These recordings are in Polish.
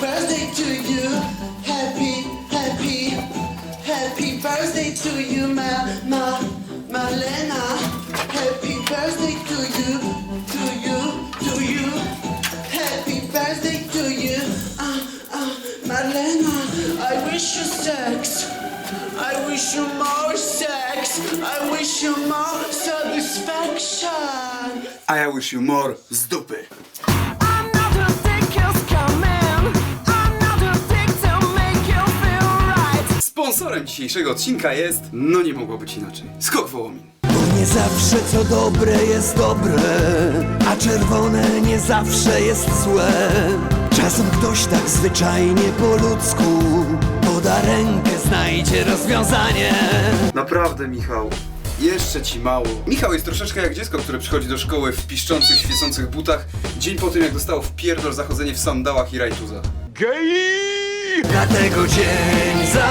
birthday to you. Happy, happy, happy birthday to you, Ma, Ma, Marlena. Happy birthday to you, to you, to you. Happy birthday to you, uh, uh, Marlena. I wish you sex. I wish you more sex. I wish you more satisfaction. A ja wish you more z dupy. Another dick is coming. Sponsorem dzisiejszego odcinka jest, no nie mogło być inaczej, Skok Wołomin. Bo nie zawsze co dobre jest dobre, a czerwone nie zawsze jest złe. Czasem ktoś tak zwyczajnie po ludzku poda rękę, znajdzie rozwiązanie. Naprawdę, Michał. Jeszcze ci mało. Michał jest troszeczkę jak dziecko, które przychodzi do szkoły w piszczących, świecących butach, dzień po tym jak dostało w pierdol zachodzenie w sandałach i rajtuzach. Dlatego dzień za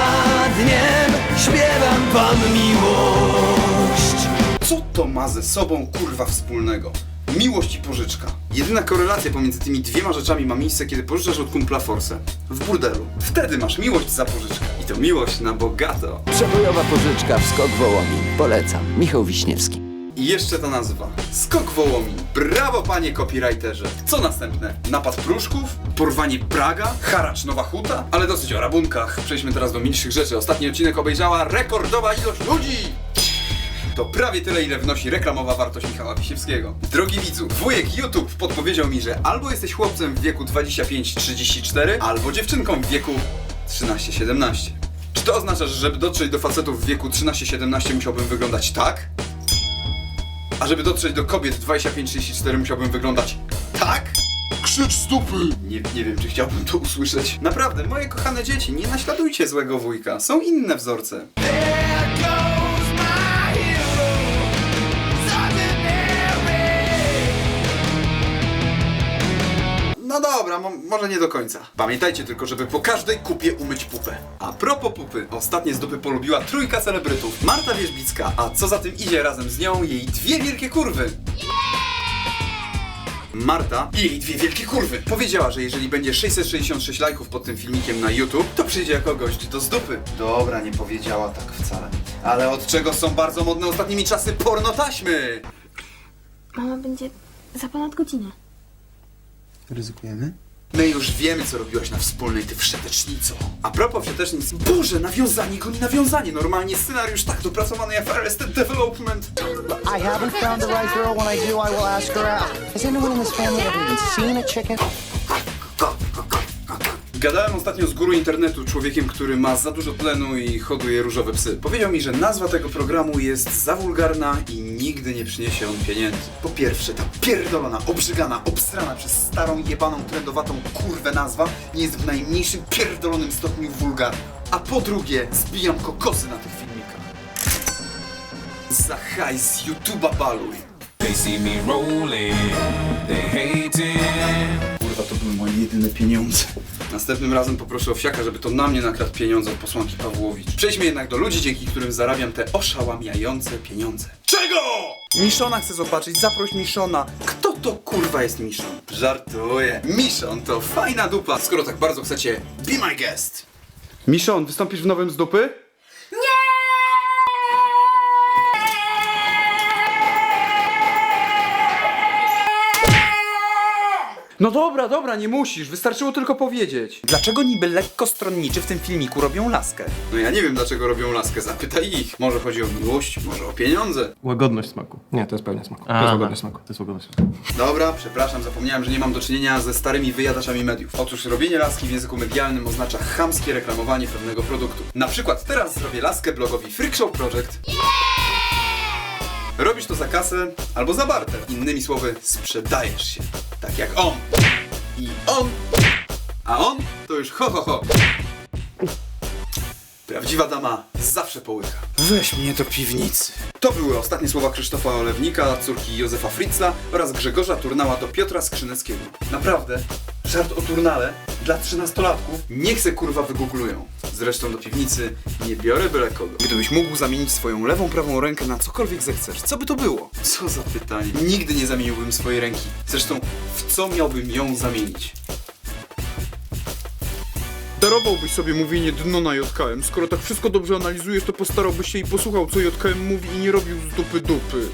dniem śpiewam wam miłość. Co to ma ze sobą kurwa wspólnego? Miłość i pożyczka. Jedyna korelacja pomiędzy tymi dwiema rzeczami ma miejsce, kiedy pożyczasz od kumpla forsę. W burdelu. Wtedy masz miłość za pożyczkę. I to miłość na bogato. Przebojowa pożyczka w Skok Wołomin. Polecam. Michał Wiśniewski. I jeszcze ta nazwa. Skok Wołomin. Brawo panie copywriterze. Co następne? Napad pruszków? Porwanie Praga? Haracz Nowa Huta? Ale dosyć o rabunkach. Przejdźmy teraz do milszych rzeczy. Ostatni odcinek obejrzała rekordowa ilość ludzi! To prawie tyle, ile wnosi reklamowa wartość Michała Wisiewskiego. Drogi widzu, wujek YouTube podpowiedział mi, że albo jesteś chłopcem w wieku 25-34, albo dziewczynką w wieku 13-17. Czy to oznacza, że żeby dotrzeć do facetów w wieku 13-17 musiałbym wyglądać tak? A żeby dotrzeć do kobiet 25-34 musiałbym wyglądać tak? Krzycz stupy! Nie, nie wiem, czy chciałbym to usłyszeć. Naprawdę, moje kochane dzieci, nie naśladujcie złego wujka. Są inne wzorce. No dobra, mo może nie do końca. Pamiętajcie tylko, żeby po każdej kupie umyć pupę. A propos pupy, ostatnie z dupy polubiła trójka celebrytów. Marta Wierzbicka, a co za tym idzie razem z nią, jej dwie wielkie kurwy. Marta i jej dwie wielkie kurwy powiedziała, że jeżeli będzie 666 lajków pod tym filmikiem na YouTube, to przyjdzie jako gość do zdupy. Dobra, nie powiedziała tak wcale. Ale od czego są bardzo modne ostatnimi czasy pornotaśmy? Mama będzie za ponad godzinę. Ryzykujemy? My już wiemy, co robiłaś na wspólnej, ty wszetecznico. A propos wszetecznic, Boże, nawiązanie goni nawiązanie. Normalnie scenariusz tak dopracowany jak Arrested Development. I haven't found the right girl. When I do, I will ask her out. Has anyone in this family ever even seen a chicken? Gadałem ostatnio z guru internetu, człowiekiem, który ma za dużo tlenu i hoduje różowe psy. Powiedział mi, że nazwa tego programu jest za wulgarna i nigdy nie przyniesie on pieniędzy. Po pierwsze, ta pierdolona, obrzygana, obstrana przez starą, jebaną, trendowatą kurwę nazwa nie jest w najmniejszym pierdolonym stopniu wulgarna. A po drugie, zbijam kokosy na tych filmikach. Za hajs z YouTube'a baluj. They see me rolling, they. Kurwa, to były moje jedyne pieniądze. Następnym razem poproszę Owsiaka, żeby to na mnie nakradł pieniądze od posłanki Pawłowicz. Przejdźmy jednak do ludzi, dzięki którym zarabiam te oszałamiające pieniądze. Czego? Miszona chce zobaczyć, zaproś Miszona. Kto to kurwa jest Miszon? Żartuję. Miszon to fajna dupa. Skoro tak bardzo chcecie, be my guest. Miszon, wystąpisz w nowym z dupy? No dobra, dobra, nie musisz, wystarczyło tylko powiedzieć. Dlaczego niby lekko stronniczy w tym filmiku robią laskę? No ja nie wiem dlaczego robią laskę, zapytaj ich. Może chodzi o miłość, może o pieniądze. Łagodność smaku. Nie, to jest pełnia smaku. To jest łagodność smaku. To jest łagodność smaku. Dobra, przepraszam, zapomniałem, że nie mam do czynienia ze starymi wyjadaczami mediów. Otóż robienie laski w języku medialnym oznacza chamskie reklamowanie pewnego produktu. Na przykład teraz zrobię laskę blogowi Freak Show Project. Robisz to za kasę albo za barter. Innymi słowy, sprzedajesz się. Tak jak on. I on. A on to już ho ho ho. Prawdziwa dama zawsze połyka. Weź mnie do piwnicy. To były ostatnie słowa Krzysztofa Olewnika, córki Józefa Fritzla oraz Grzegorza Turnała do Piotra Skrzyneckiego. Naprawdę, żart o turnale dla trzynastolatków niech se kurwa wygooglują. Zresztą do piwnicy nie biorę byle kogo. Gdybyś mógł zamienić swoją lewą, prawą rękę na cokolwiek zechcesz, co by to było? Co za pytanie. Nigdy nie zamieniłbym swojej ręki. Zresztą, w co miałbym ją zamienić? Darowałbyś sobie mówienie dno na JKM. Skoro tak wszystko dobrze analizujesz, to postarałbyś się i posłuchał, co JKM mówi i nie robił z dupy dupy.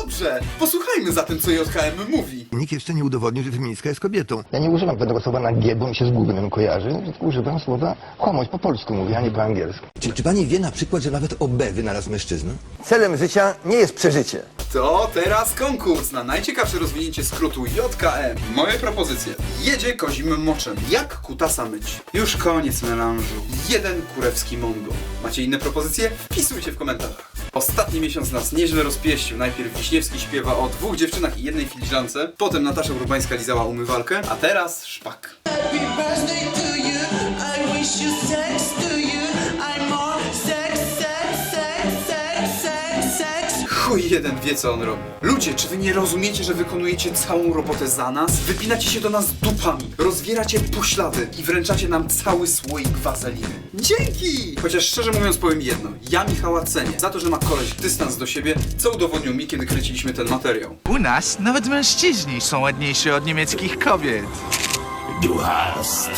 Dobrze! Posłuchajmy zatem, co JKM mówi. Nikt jeszcze nie udowodnił, że feministka jest kobietą. Ja nie używam tego słowa na G, bo mi się z gównem kojarzy, używam słowa kłamość po polsku mówię, a nie po angielsku. Czy, czy pani wie na przykład, że nawet OB wynalazł mężczyzna? Celem życia nie jest przeżycie. To teraz konkurs na najciekawsze rozwinięcie skrótu JKM. Moje propozycje. Jedzie kozim moczem. Jak kutasa myć? Już koniec melanżu. Jeden kurewski mongo. Macie inne propozycje? Wpisujcie w komentarzach. Ostatni miesiąc nas nieźle rozpieścił. Najpierw Wiśniewski śpiewa o dwóch dziewczynach i jednej filiżance, potem Natasza Urbańska lizała umywalkę, a teraz szpak. Happy birthday to you. I wish you Chuj jeden wie co on robi. Ludzie, czy wy nie rozumiecie, że wykonujecie całą robotę za nas? Wypinacie się do nas dupami, rozwieracie poślady i wręczacie nam cały słoik wazeliny. Dzięki! Chociaż szczerze mówiąc powiem jedno. Ja Michała cenię za to, że ma koleś dystans do siebie, co udowodnił mi, kiedy kręciliśmy ten materiał. U nas nawet mężczyźni są ładniejsi od niemieckich kobiet. Du hast.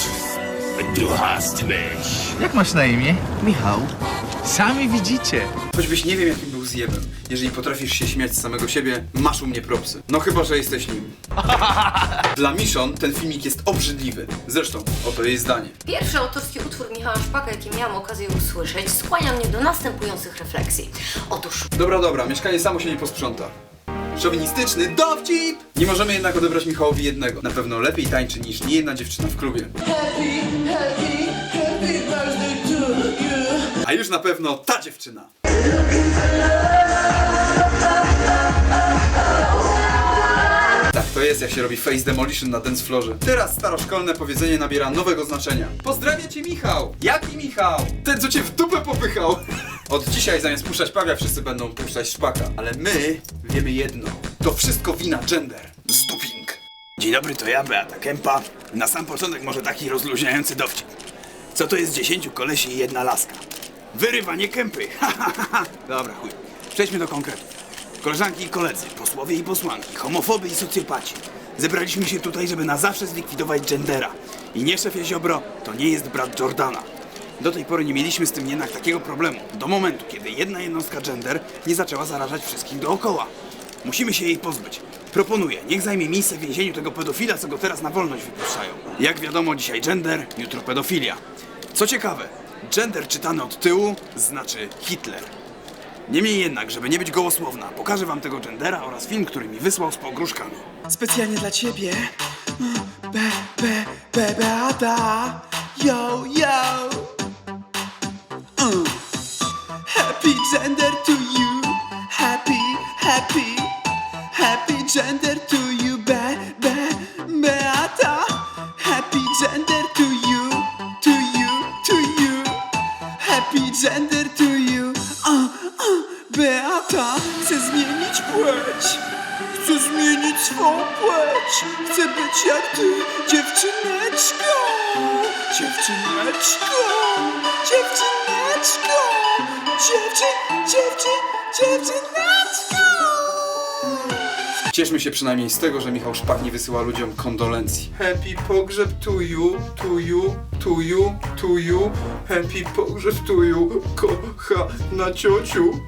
Du hast mich. Jak masz na imię? Michał. Sami widzicie. Choćbyś nie wiem jakim był zjebem. Jeżeli potrafisz się śmiać z samego siebie, masz u mnie propsy. No chyba, że jesteś nim. Dla Miszon ten filmik jest obrzydliwy. Zresztą, oto jej zdanie. Pierwszy autorski utwór Michała Szpaka, jaki miałam okazję usłyszeć, skłania mnie do następujących refleksji. Otóż Dobra, dobra, mieszkanie samo się nie posprząta. Szowinistyczny dowcip! Nie możemy jednak odebrać Michałowi jednego. Na pewno lepiej tańczy niż niejedna dziewczyna w klubie. Happy, happy. A już na pewno ta dziewczyna. Tak to jest, jak się robi face demolition na dance floorze. Teraz staroszkolne powiedzenie nabiera nowego znaczenia. Pozdrawiam cię, Michał! Jaki Michał? Ten, co cię w dupę popychał! Od dzisiaj zamiast puszczać paga, wszyscy będą puszczać szpaka. Ale my wiemy jedno. To wszystko wina gender. Zduping. Dzień dobry, to ja, Beata Kępa. Na sam początek może taki rozluźniający dowcip. Co to jest dziesięciu kolesi i jedna laska? Wyrywanie kępy. Dobra, chuj. Przejdźmy do konkretu. Koleżanki i koledzy, posłowie i posłanki, homofoby i socjopaci. Zebraliśmy się tutaj, żeby na zawsze zlikwidować gendera. I nie szefie Ziobro, to nie jest brat Jordana. Do tej pory nie mieliśmy z tym jednak takiego problemu. Do momentu, kiedy jedna jednostka gender nie zaczęła zarażać wszystkich dookoła. Musimy się jej pozbyć. Proponuję, niech zajmie miejsce w więzieniu tego pedofila, co go teraz na wolność wypuszczają. Jak wiadomo, dzisiaj gender, jutro pedofilia. Co ciekawe, gender czytany od tyłu znaczy Hitler. Niemniej jednak, żeby nie być gołosłowna, pokażę wam tego gendera oraz film, który mi wysłał z pogróżkami. Specjalnie dla ciebie. Be, be, be, Beata. Yo. Gender to you. Uh, uh. Beata chce zmienić płeć. Chcę zmienić swą płeć. Chcę być jak ty, dziewczyneczko. Dziewczyneczko. Dziewczyneczko. Dziewczyn, dziewczyn, dziewczyneczko. Cieszmy się przynajmniej z tego, że Michał Szpak nie wysyła ludziom kondolencji. Happy pogrzeb to you, to you. Happy pogrzeb you, kochana ciociu.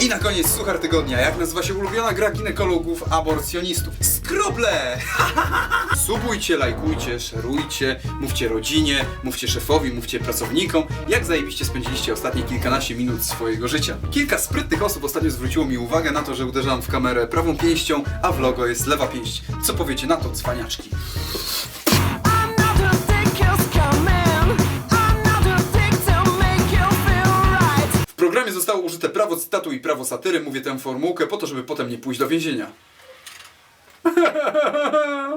I na koniec suchar tygodnia. Jak nazywa się ulubiona gra ginekologów aborcjonistów? Skroble! Subujcie, lajkujcie, szerujcie, mówcie rodzinie, mówcie szefowi, mówcie pracownikom, jak zajebiście spędziliście ostatnie kilkanaście minut swojego życia. Kilka sprytnych osób ostatnio zwróciło mi uwagę na to, że uderzam w kamerę prawą pięścią, a w logo jest lewa pięść. Co powiecie na to, cwaniaczki? Zostało użyte prawo cytatu i prawo satyry. Mówię tę formułkę po to, żeby potem nie pójść do więzienia.